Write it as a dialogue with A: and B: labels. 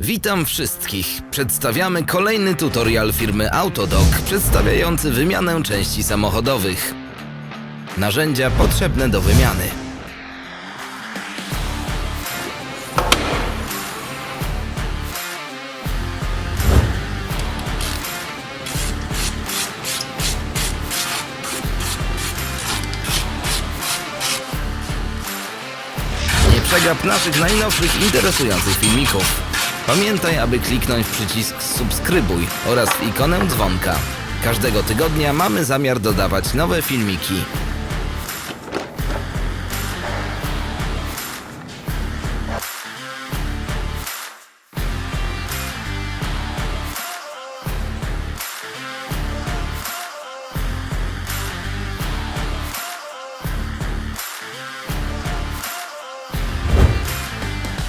A: Witam wszystkich. Przedstawiamy kolejny tutorial firmy Autodoc przedstawiający wymianę części samochodowych. Narzędzia potrzebne do wymiany. Nie przegap naszych najnowszych interesujących filmików. Pamiętaj, aby kliknąć w przycisk subskrybuj oraz w ikonę dzwonka. Każdego tygodnia mamy zamiar dodawać nowe filmiki.